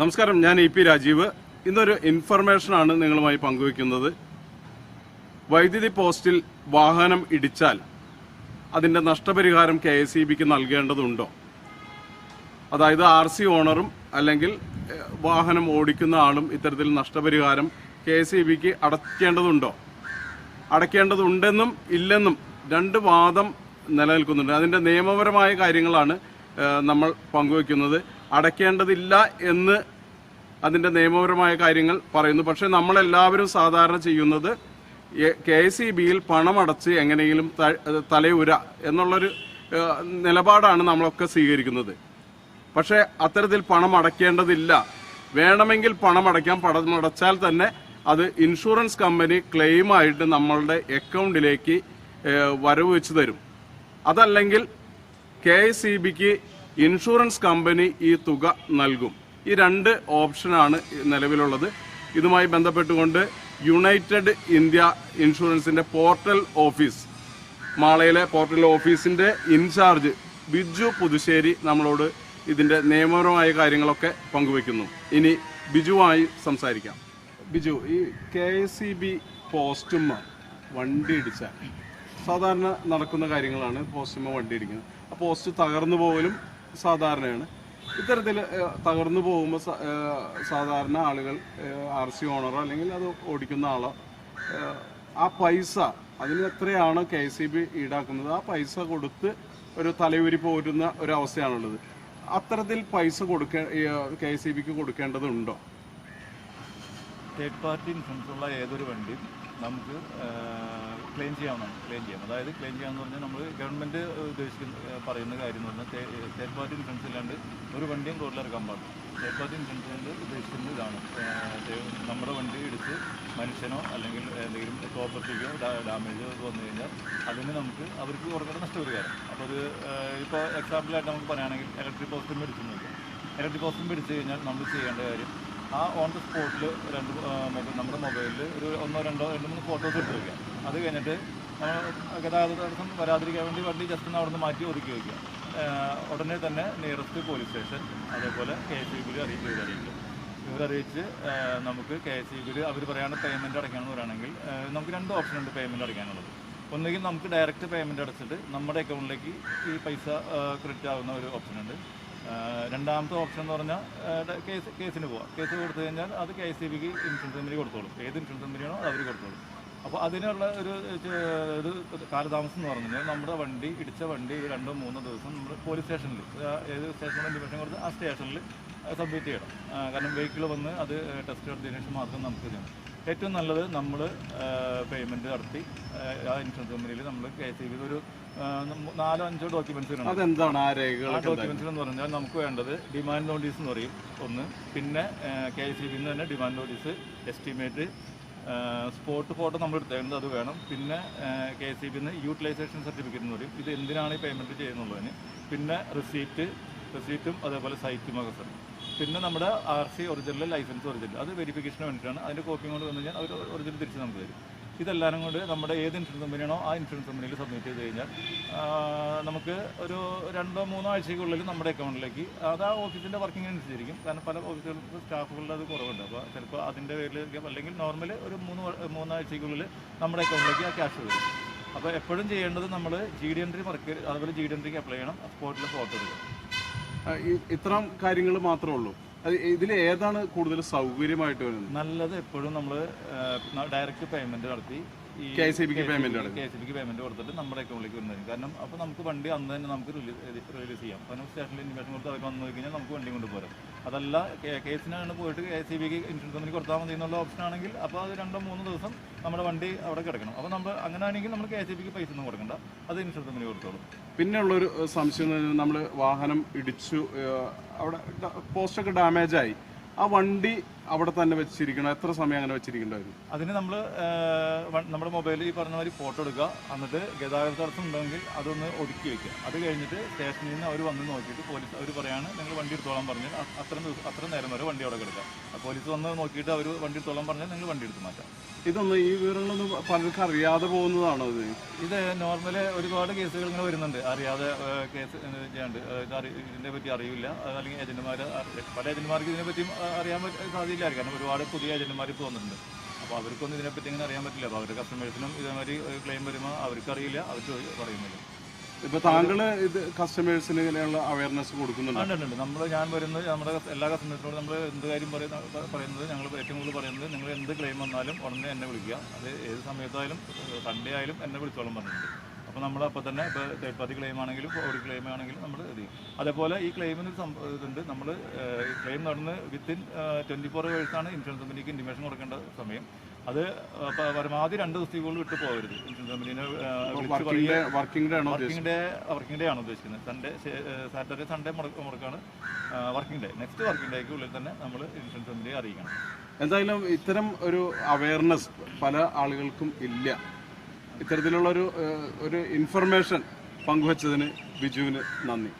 നമസ്കാരം ഞാൻ E P Rajeev. ഇന്നൊരു ഇൻഫർമേഷനാണ് നിങ്ങളുമായി പങ്കുവയ്ക്കുന്നത്. വൈദ്യുതി പോസ്റ്റിൽ വാഹനം ഇടിച്ചാൽ അതിന്റെ നഷ്ടപരിഹാരം കെ എസ് ഇ ബിക്ക് നൽകേണ്ടതുണ്ടോ? അതായത് ആർ സി ഓണറും അല്ലെങ്കിൽ വാഹനം ഓടിക്കുന്ന ആളും ഇത്തരത്തിൽ നഷ്ടപരിഹാരം കെ എസ് ഇ ബിക്ക് അടയ്ക്കേണ്ടതുണ്ടോ അടയ്ക്കേണ്ടതുണ്ടെന്നും ഇല്ലെന്നും രണ്ട് വാദം നിലനിൽക്കുന്നുണ്ട്. അതിന്റെ നിയമപരമായ കാര്യങ്ങളാണ് നമ്മൾ പങ്കുവെക്കുന്നത് അടയ്ക്കേണ്ടതില്ല എന്ന് അതിന്റെ നിയമപരമായ കാര്യങ്ങൾ പറയുന്നു. പക്ഷേ നമ്മളെല്ലാവരും സാധാരണ ചെയ്യുന്നത് കെ എസ് ഇ ബിയിൽ പണമടച്ച് എങ്ങനെയെങ്കിലും തലയുര എന്നുള്ളൊരു നിലപാടാണ് നമ്മളൊക്കെ സ്വീകരിക്കുന്നത്. പക്ഷേ അത്തരത്തിൽ പണം അടയ്ക്കേണ്ടതില്ല വേണമെങ്കിൽ പണം അടയ്ക്കാം പണം അടച്ചാൽ തന്നെ അത് ഇൻഷുറൻസ് കമ്പനി ക്ലെയിമായിട്ട് നമ്മളുടെ അക്കൗണ്ടിലേക്ക് വരവ് വെച്ച് തരും. അതല്ലെങ്കിൽ കെ എസ് ഇ ബിക്ക് ഇൻഷുറൻസ് കമ്പനി ഈ തുക നൽകും. ഈ രണ്ട് ഓപ്ഷനാണ് നിലവിലുള്ളത്. ഇതുമായി ബന്ധപ്പെട്ടുകൊണ്ട് യുണൈറ്റഡ് ഇന്ത്യ ഇൻഷുറൻസിന്റെ പോർട്ടൽ ഓഫീസ് മാളയിലെ പോർട്ടൽ ഓഫീസിന്റെ ഇൻചാർജ് ബിജു പുതുശ്ശേരി നമ്മളോട് ഇതിന്റെ നിയമപരമായ കാര്യങ്ങളൊക്കെ പങ്കുവെക്കുന്നു ഇനി ബിജുവായി സംസാരിക്കാം. ബിജു ഈ കെ എസ് ഇ ബി പോസ്റ്റുമ്മ വണ്ടി ഇടിച്ചാൽ സാധാരണ നടക്കുന്ന കാര്യങ്ങളാണ് പോസ്റ്റുമ്മ വണ്ടി ഇടിക്കുന്നത്. ആ പോസ്റ്റ് തകർന്നു പോകലും സാധാരണയാണ്. ഇത്തരത്തിൽ തകർന്നു പോകുമ്പോൾ സാധാരണ ആളുകൾ ആർ സി ഓണറോ അല്ലെങ്കിൽ അത് ഓടിക്കുന്ന ആളോ ആ പൈസ അതിന് എത്രയാണ് കെ സി ബി ഈടാക്കുന്നത് ആ പൈസ കൊടുത്ത് ഒരു തലയൂരി പോരുന്ന ഒരു അവസ്ഥയാണുള്ളത് അത്തരത്തിൽ പൈസ കൊടുക്കേ കെ സി ബിക്ക് കൊടുക്കേണ്ടതുണ്ടോ? തേർഡ് പാർട്ടി ഇൻഷുറൻസ് ഉള്ള ഏതൊരു വണ്ടിയും നമുക്ക് ക്ലെയിം ചെയ്യാവുന്നതാണ് ക്ലെയിം ചെയ്യാം. അതായത് ക്ലെയിം ചെയ്യാന്ന് പറഞ്ഞാൽ നമ്മൾ ഗവൺമെന്റ് ഉദ്ദേശിക്കുന്ന പറയുന്ന കാര്യം എന്ന് പറഞ്ഞാൽ തേർഡ് പാർട്ടി ഇൻഷുറൻസ് ഇല്ലാണ്ട് ഒരു വണ്ടിയും റോഡിൽ ഇറക്കാൻ പാടില്ല. തേർഡ് പാർട്ടി ഇൻഷുറൻസ് കൊണ്ട് ഉദ്ദേശിക്കുന്നത് ഇതാണ്. നമ്മുടെ വണ്ടി ഇടിച്ച് മനുഷ്യനോ അല്ലെങ്കിൽ എന്തെങ്കിലും പ്രോപ്പർട്ടിക്കോ ഡാമേജോ വന്നു കഴിഞ്ഞാൽ അതിന് നമുക്ക് അവർക്ക് കുറച്ചുകൂടെ നഷ്ടപരിഹാരം അപ്പോൾ അത് ഇപ്പോൾ എക്സാമ്പിളായിട്ട് നമുക്ക് പറയുകയാണെങ്കിൽ ഇലക്ട്രിക് പോസ്റ്റും നോക്കാം. ഇലക്ട്രിക് പോസ്റ്റും മേടിച്ചു കഴിഞ്ഞാൽ നമ്മൾ ചെയ്യേണ്ട കാര്യം ആ ഓൺ ദ സ്പോട്ടിൽ രണ്ട് നമ്മുടെ മൊബൈലിൽ ഒരു ഒന്നോ രണ്ടോ രണ്ട് മൂന്ന് ഫോട്ടോസ് എടുത്ത് വയ്ക്കുക അത് കഴിഞ്ഞിട്ട് ഗതാഗത തടസ്സം വരാതിരിക്കാൻ വേണ്ടി വണ്ടി ജസ്റ്റ് അവിടെ നിന്ന് മാറ്റി ഒതുക്കി വയ്ക്കുക ഉടനെ തന്നെ നിയറസ്റ്റ് പോലീസ് സ്റ്റേഷൻ അതേപോലെ കെ എസ് ഇ ബിയിൽ അറിയിക്കുക ഇവർ അറിയിക്കും ഇവരറിയിച്ച് നമുക്ക് കെ എസ് ഇ ബിയിൽ അവർ പറയുന്ന പേയ്മെന്റ് അടയ്ക്കണമെന്ന് പറയുകയാണെങ്കിൽ നമുക്ക് രണ്ട് ഓപ്ഷൻ ഉണ്ട് പേയ്മെന്റ് അടയ്ക്കാനുള്ളത്. ഒന്നുകിൽ നമുക്ക് ഡയറക്റ്റ് പേയ്മെന്റ് അടച്ചിട്ട് നമ്മുടെ അക്കൗണ്ടിലേക്ക് ഈ പൈസ ക്രെഡിറ്റ് ആവുന്ന ഒരു ഓപ്ഷൻ ഉണ്ട്. രണ്ടാമത്തെ ഓപ്ഷൻ എന്ന് പറഞ്ഞാൽ കേസ് കേസിന് പോവാം. കേസ് കൊടുത്തു കഴിഞ്ഞാൽ അത് കെ എസ് സി ബിക്ക് ഇൻഷുറൻസ് കമ്പനി കൊടുത്തോളും. ഏത് ഇൻഷുറൻസ് കമ്പനിയാണോ അവർ കൊടുത്തോളും. അപ്പോൾ അതിനുള്ള ഒരു ഒരു കാലതാമസം എന്ന് പറഞ്ഞാൽ നമ്മുടെ വണ്ടി ഇടിച്ച വണ്ടി ഒരു രണ്ടോ മൂന്നോ ദിവസം നമ്മൾ പോലീസ് സ്റ്റേഷനിൽ ഏത് സ്റ്റേഷനിലും ഡിവിഷൻ കൊടുത്ത് ആ സ്റ്റേഷനിൽ സബ്മിറ്റ് ചെയ്യണം. കാരണം വെഹിക്കിൾ വന്ന് അത് ടെസ്റ്റ് എടുത്തതിന് ശേഷം മാത്രം നമുക്ക് ചെയ്യണം. ഏറ്റവും നല്ലത് നമ്മൾ പേയ്മെന്റ് നടത്തി ആ ഇൻഷുറൻസ് കമ്പനിയിൽ നമ്മൾ കെ എസ് ഇ ബി ഒരു നാലോ അഞ്ചോ ഡോക്യുമെന്റ്സ് അതെന്താണ് ആ രേഖകൾ ഡോക്യുമെന്റ്സ് എന്ന് പറഞ്ഞാൽ നമുക്ക് വേണ്ടത് ഡിമാൻഡ് നോട്ടീസ് എന്ന് പറയും. ഒന്ന് പിന്നെ കെ എസ് ഇ ബിന്ന് തന്നെ demand notice estimate spot photo നമ്മൾ എടുത്തേണ്ടത് അത് വേണം. പിന്നെ കെ സി ബിന്ന് യൂട്ടിലൈസേഷൻ സർട്ടിഫിക്കറ്റ് എന്ന് പറയും. ഇത് എന്തിനാണ് ഈ പേയ്മെന്റ് ചെയ്യുന്നുള്ളതിന്. പിന്നെ റിസീപ്റ്റ് റിസീപ്റ്റും അതേപോലെ സൈറ്റും ഒക്കെ സർ പിന്നെ നമ്മുടെ R C original licence original അത് വെരിഫിക്കേഷന് വേണ്ടിയിട്ടാണ് അതിന്റെ കോപ്പിയും കൊണ്ട് വന്നു കഴിഞ്ഞാൽ അവർ ഒറിജിനൽ തിരിച്ച് നമുക്ക് തരും. ഇതെല്ലാവരും കൊണ്ട് നമ്മുടെ ഏത് ഇൻഷുറൻസ് കമ്പനിയാണോ ആ ഇൻഷുറൻസ് കമ്പനിയിൽ സബ്മിറ്റ് ചെയ്ത് കഴിഞ്ഞാൽ നമുക്ക് ഒരു രണ്ടോ മൂന്നോ ആഴ്ചയ്ക്കുള്ളിൽ നമ്മുടെ അക്കൗണ്ടിലേക്ക് അത് ആ ഓഫീസിന്റെ വർക്കിംഗ് അനുസരിച്ചിരിക്കും. കാരണം പല ഓഫീസുകൾക്ക് സ്റ്റാഫുകളുടെ അത് കുറവുണ്ട്. അപ്പോൾ ചിലപ്പോൾ അതിന്റെ പേരിൽ അല്ലെങ്കിൽ നോർമൽ ഒരു മൂന്ന് മൂന്നാഴ്ചയ്ക്കുള്ളിൽ നമ്മുടെ അക്കൗണ്ടിലേക്ക് ആ ക്യാഷ് വരും. അപ്പോൾ എപ്പോഴും ചെയ്യേണ്ടത് നമ്മൾ ജി ഡി എൻട്രി വർക്ക് അതുപോലെ ജി ഡി എൻട്രിക്ക് അപ്ലൈ ചെയ്യണം. സ്പോട്ടിൽ ഫോട്ടോ എടുക്കണം ഇത്രയും കാര്യങ്ങൾ മാത്രമേ ഉള്ളൂ. ഇതിൽ ഏതാണ് കൂടുതൽ സൗകര്യമായിട്ട് വരുന്നത്? നല്ലത് എപ്പോഴും നമ്മൾ ഡയറക്റ്റ് പേയ്മെന്റ് നടത്തി കെ സി ബിക്ക് പേയ്മെന്റ് കെ സി ബിക്ക് പേയ്മെന്റ് കൊടുത്തിട്ട് നമ്മുടെ അക്കൗണ്ടിലേക്ക് വരുന്നത് കാരണം അപ്പോൾ നമുക്ക് വണ്ടി അന്ന് തന്നെ നമുക്ക് റിലീസ് ചെയ്യാം. കാരണം സ്റ്റേഷനിൽ ഇൻവെസ്റ്റ് കൊടുത്ത് അതൊക്കെ വന്നു കഴിഞ്ഞാൽ നമുക്ക് വണ്ടി കൊണ്ടുപോരാം അതല്ല കേസിനാണ് പോയിട്ട് കെ സി ബിക്ക് ഇൻഷുറൻസ് കമ്പനി കൊടുത്താൽ മതി എന്നുള്ള ഓപ്ഷൻ ആണെങ്കിൽ അപ്പോൾ അത് രണ്ടോ മൂന്നോ ദിവസം നമ്മുടെ വണ്ടി അവിടെ കിടക്കണം. അപ്പോൾ നമ്മൾ അങ്ങനെ ആണെങ്കിൽ നമ്മൾ കെ സി ബിക്ക് പൈസ ഒന്നും കൊടുക്കണ്ട. അത് ഇൻഷുറൻസ് കമ്പനി കൊടുത്തോളും. പിന്നെയുള്ളൊരു ഏഹ്, സംശയം നമ്മൾ വാഹനം ഇടിച്ചു അവിടെ പോസ്റ്റൊക്കെ ഡാമേജായി. ആ വണ്ടി അവിടെ തന്നെ വെച്ചിരിക്കണം. എത്ര സമയം അങ്ങനെ വെച്ചിരിക്കണ്ടായിരുന്നു അതിന് നമ്മൾ നമ്മുടെ മൊബൈലിൽ ഈ പറഞ്ഞ മാതിരി ഫോട്ടോ എടുക്കുക. എന്നിട്ട് ഗതാഗത തടസ്സം ഉണ്ടെങ്കിൽ അതൊന്ന് ഒതുക്കി വെക്കുക. അത് കഴിഞ്ഞിട്ട് സ്റ്റേഷനിൽ നിന്ന് അവർ വന്ന് നോക്കിയിട്ട് പോലീസ് അവർ പറയാണ് നിങ്ങൾ വണ്ടി എടുത്തോളാൻ പറഞ്ഞാൽ അത്ര അത്രയും ദിവസം അത്രയും നേരം വരെ വണ്ടി അവിടെ കിടക്കുക പോലീസ് വന്ന് നോക്കിയിട്ട് അവർ വണ്ടി എടുത്തോളാൻ പറഞ്ഞാൽ നിങ്ങൾ വണ്ടി എടുത്ത് മാറ്റാം. ഇതൊന്നും ഈ വിവരങ്ങളൊന്നും പലർക്കും അറിയാതെ പോകുന്നതാണോ ഇത്? ഇത് നോർമൽ ഒരുപാട് കേസുകൾ ഇങ്ങനെ വരുന്നുണ്ട്. അറിയാതെ കേസ് ചെയ്യാണ്ട്. ഇതിനെ പറ്റി അറിയില്ല. അല്ലെങ്കിൽ ഏജന്റുമാർ പല ഏജന്റുമാർക്ക് ഇതിനെ പറ്റി അറിയാൻ പറ്റ- സാധ്യതയില്ല കാരണം ഒരുപാട് പുതിയ ഏജന്റുമാർ ഇപ്പോൾ വന്നിട്ടുണ്ട്. അപ്പോൾ അവർക്കൊന്നും ഇതിനെപ്പറ്റി ഇങ്ങനെ അറിയാൻ പറ്റില്ല. അപ്പോൾ അവരുടെ കസ്റ്റമേഴ്സിനും ഇതേമാതിരി ക്ലെയിം വരുമ്പോൾ അവർക്കറിയില്ല. അവർ പറയുന്നില്ല. ഇപ്പൊ താങ്കൾ ഇത് കസ്റ്റമേഴ്സിന് ഇങ്ങനെയുള്ള അവയർനെസ് കൊടുക്കുന്നുണ്ട്? നമ്മൾ ഞാൻ വരുന്നത് നമ്മുടെ എല്ലാ കസ്റ്റമേഴ്സിനോടും നമ്മൾ എന്ത് കാര്യം പറയുന്ന പറയുന്നത് ഞങ്ങൾ ഏറ്റവും കൂടുതൽ പറയുന്നത് നിങ്ങൾ എന്ത് ക്ലെയിം വന്നാലും ഉടനെ എന്നെ വിളിക്കുക. അത് ഏത് സമയത്തായാലും സൺഡേ ആയാലും എന്നെ വിളിച്ചോളം പറഞ്ഞിട്ടുണ്ട്. അപ്പോൾ നമ്മൾ അപ്പോൾ തന്നെ ഇപ്പോൾ തേർഡ് പാർട്ടി ക്ലെയിം ആണെങ്കിലും ഒരു ക്ലെയിം ആണെങ്കിലും നമ്മൾ ഇത് ചെയ്യും. അതേപോലെ ഈ ക്ലെയിമിന് ഇതുണ്ട്. നമ്മൾ ക്ലെയിം നടന്ന് വിത്തിൻ ട്വന്റി ഫോർ ആണ് ഇൻഷുറൻസ് കമ്പനിക്ക് ഇന്റിമേഷൻ കൊടുക്കേണ്ട സമയം. അത് പരമാവധി രണ്ട് ദിവസത്തേക്കുള്ളിൽ വിട്ടു പോകരുത്. ഇൻഷുറൻസ് കമ്പനീനെ വർക്കിംഗ് ഡേ വർക്കിംഗ് ഡേ ആണോ വർക്കിംഗ് ഡേ വർക്കിംഗ് ഡേ ആണ് ഉദ്ദേശിക്കുന്നത്. സൺഡേ സാറ്റർഡേ സൺഡേ മുടക്കാണ് വർക്കിംഗ് ഡേ നെക്സ്റ്റ് വർക്കിംഗ് ഡേക്ക് ഉള്ളിൽ തന്നെ നമ്മൾ ഇൻഷുറൻസ് കമ്പനിയെ അറിയിക്കണം. എന്തായാലും ഇത്തരം ഒരു അവയർനെസ് പല ആളുകൾക്കും ഇല്ല. ഇത്തരത്തിലുള്ള ഒരു ഒരു ഇൻഫർമേഷൻ പങ്കുവച്ചതിന് ബിജുവിന് നന്ദി.